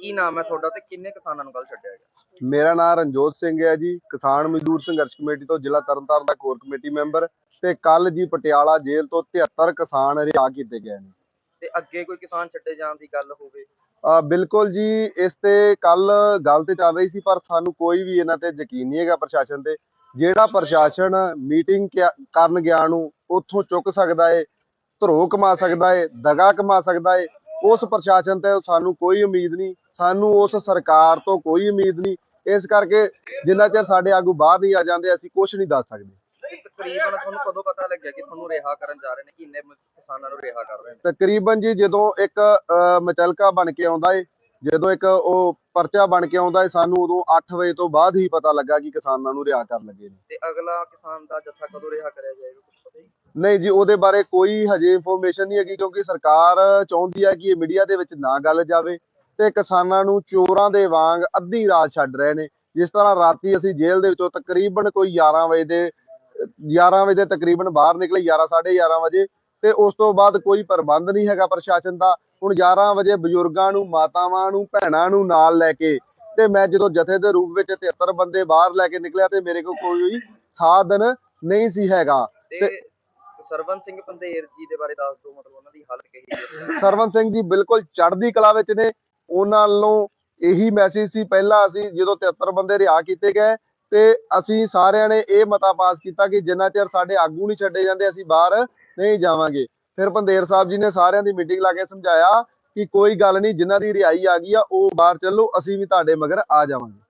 ਕੀ ਨਾਮ ਹੈ ਤੁਹਾਡਾ ਤੇ ਕਿੰਨੇ ਕਿਸਾਨਾਂ ਨੂੰ ਕੱਲ ਛੱਡਿਆ ਗਿਆ? ਮੇਰਾ ਨਾਮ ਰਣਜੋਤ ਸਿੰਘ ਹੈ ਜੀ ਕਿਸਾਨ ਮਜ਼ਦੂਰ ਸੰਘਰਸ਼ ਕਮੇਟੀ ਤੋਂ ਜ਼ਿਲ੍ਹਾ ਤਰਨਤਾਰਨ ਦਾ ਕੋਰ ਕਮੇਟੀ ਮੈਂਬਰ ਤੇ ਕੱਲ ਜੀ ਪਟਿਆਲਾ ਜੇਲ੍ਹ ਤੋਂ 73 ਕਿਸਾਨ ਰਿਹਾ ਕੀਤੇ ਗਏ ਨੇ। ਤੇ ਅੱਗੇ ਕੋਈ ਕਿਸਾਨ ਛੱਡੇ ਜਾਣ ਦੀ ਗੱਲ ਹੋਵੇ? ਆ ਬਿਲਕੁਲ ਜੀ ਇਸ ਤੇ ਕੱਲ ਗੱਲ ਤੇ ਚੱਲ ਰਹੀ ਸੀ ਪਰ ਸਾਨੂੰ ਕੋਈ ਵੀ ਇਹਨਾਂ ਤੇ ਯਕੀਨ ਨਹੀਂ ਹੈਗਾ ਪ੍ਰਸ਼ਾਸਨ ਤੇ। ਜਿਹੜਾ ਪ੍ਰਸ਼ਾਸਨ ਮੀਟਿੰਗ ਕਰਨ ਗਿਆ ਨੂੰ ਉੱਥੋਂ ਚੁੱਕ ਸਕਦਾ ਏ ਧਰੋ ਕਮਾ ਸਕਦਾ ਏ ਦਗਾ ਕਮਾ ਸਕਦਾ ਏ ਉਸ ਪ੍ਰਸ਼ਾਸਨ ਤੇ ਸਾਨੂੰ ਕੋਈ ਉਮੀਦ ਨਹੀਂ। ਸਾਨੂੰ ਉਸ ਸਰਕਾਰ ਤੋਂ ਕੋਈ ਉਮੀਦ ਨਹੀਂ। ਇਸ ਕਰਕੇ ਜਿੰਨਾ ਚਿਰ ਸਾਡੇ ਆਗੂ ਬਾਹਰ ਨਹੀਂ ਆ ਜਾਂਦੇ ਅਸੀਂ ਕੁਝ ਨਹੀਂ ਦੱਸ ਸਕਦੇ। ਤਕਰੀਬਨ ਤੁਹਾਨੂੰ ਕਦੋਂ ਪਤਾ ਲੱਗਿਆ ਕਿ ਤੁਹਾਨੂੰ ਰਿਹਾ ਕਰਨ ਜਾ ਰਹੇ ਨੇ ਕਿੰਨੇ ਮ- ਕਿਸਾਨਾਂ ਨੂੰ ਰਿਹਾ ਕਰ ਰਹੇ ਨੇ? ਤਕਰੀਬਨ ਜੀ ਜਦੋਂ ਇੱਕ ਮਚਲਕਾ ਬਣ ਕੇ ਆਉਂਦਾ ਏ ਜਦੋਂ ਇੱਕ ਉਹ ਪਰਚਾ ਬਣ ਕੇ ਆਉਂਦਾ ਏ ਸਾਨੂੰ ਉਦੋਂ 8 ਵਜੇ ਤੋਂ ਬਾਅਦ ਹੀ ਪਤਾ ਲੱਗਾ ਕਿ ਕਿਸਾਨਾਂ ਨੂੰ ਰਿਹਾ ਕਰਨ ਲੱਗੇ ਨੇ। ਤੇ ਅਗਲਾ ਕਿਸਾਨ ਦਾ ਜੱਥਾ ਕਦੋਂ ਰਿਹਾ ਕਰਿਆ ਜਾਏਗਾ ਕੁਝ ਪਤਾ ਹੀ ਨਹੀਂ। ਜੀ ਉਹਦੇ ਬਾਰੇ ਕੋਈ ਹਜੇ ਇਨਫੋਰਮੇਸ਼ਨ ਨਹੀਂ ਹੈਗੀ ਕਿਉਂਕਿ ਸਰਕਾਰ ਚਾਹੁੰਦੀ ਹੈ ਕਿ ਇਹ ਮੀਡੀਆ ਦੇ ਵਿੱਚ ਨਾ ਗੱਲ ਜਾਵੇ। ਤੇ ਕਿਸਾਨਾਂ ਨੂੰ ਚੋਰਾਂ ਦੇ ਵਾਂਗ ਅੱਧੀ ਰਾਤ ਛੱਡ ਰਹੇ ਨੇ। ਜਿਸ ਤਰ੍ਹਾਂ ਰਾਤੀ ਅਸੀਂ ਜੇਲ੍ਹ ਦੇ ਵਿੱਚੋਂ ਤਕਰੀਬਨ ਕੋਈ 11 ਵਜੇ ਦੇ 11 ਵਜੇ ਦੇ ਤਕਰੀਬਨ ਬਾਹਰ ਨਿਕਲੇ 11 11:30 ਵਜੇ ਤੇ ਉਸ ਤੋਂ ਬਾਅਦ ਕੋਈ ਪ੍ਰਬੰਧ ਨਹੀਂ ਹੈਗਾ ਪ੍ਰਸ਼ਾਸਨ ਦਾ। ਹੁਣ 11 ਵਜੇ ਬਜ਼ੁਰਗਾਂ ਨੂੰ ਮਾਤਾਵਾਂ ਨੂੰ ਭੈਣਾਂ ਨੂੰ ਨਾਲ ਲੈ ਕੇ ਤੇ ਮੈਂ ਜਦੋਂ ਜਥੇ ਦੇ ਰੂਪ ਵਿੱਚ 73 ਬੰਦੇ ਬਾਹਰ ਲੈ ਕੇ ਨਿਕਲਿਆ ਤੇ ਮੇਰੇ ਕੋਲ ਕੋਈ ਸਾਧਨ ਨਹੀਂ ਸੀ ਹੈਗਾ। ਤੇ ਸਰਵਨ ਸਿੰਘ ਪੰਧੇਰ ਜੀ ਦੇ ਬਾਰੇ ਦੱਸ ਦਿਓ ਮਤਲਬ ਉਹਨਾਂ ਦੀ ਹਾਲਤ ਕਹੀ ਹੈ? ਸਰਵਨ ਸਿੰਘ ਜੀ ਬਿਲਕੁਲ ਚੜ੍ਹਦੀ ਕਲਾ ਵਿੱਚ ਨੇ। ਉਹਨਾਂ ਵੱਲੋਂ ਇਹੀ ਮੈਸੇਜ ਸੀ, ਪਹਿਲਾਂ ਅਸੀਂ ਜਦੋਂ 73 ਬੰਦੇ ਰਿਹਾ ਕੀਤੇ ਗਏ ਤੇ ਅਸੀਂ ਸਾਰਿਆਂ ਨੇ ਇਹ ਮਤਾ ਪਾਸ ਕੀਤਾ ਕਿ ਜਿੰਨਾ ਚਿਰ ਸਾਡੇ ਆਗੂ ਨਹੀਂ ਛੱਡੇ ਜਾਂਦੇ, ਅਸੀਂ ਬਾਹਰ ਨਹੀਂ ਜਾਵਾਂਗੇ। ਫਿਰ ਪੰਦੇਰ ਸਾਹਿਬ ਜੀ ਨੇ ਸਾਰਿਆਂ ਦੀ ਮੀਟਿੰਗ ਲਾ ਕੇ ਸਮਝਾਇਆ ਕਿ ਕੋਈ ਗੱਲ ਨਹੀਂ ਜਿਨ੍ਹਾਂ ਦੀ ਰਿਹਾਈ ਆ ਗਈ ਆ, ਉਹ ਬਾਹਰ ਚੱਲੋ, ਅਸੀਂ ਵੀ ਤੁਹਾਡੇ ਮਗਰ ਆ ਜਾਵਾਂਗੇ।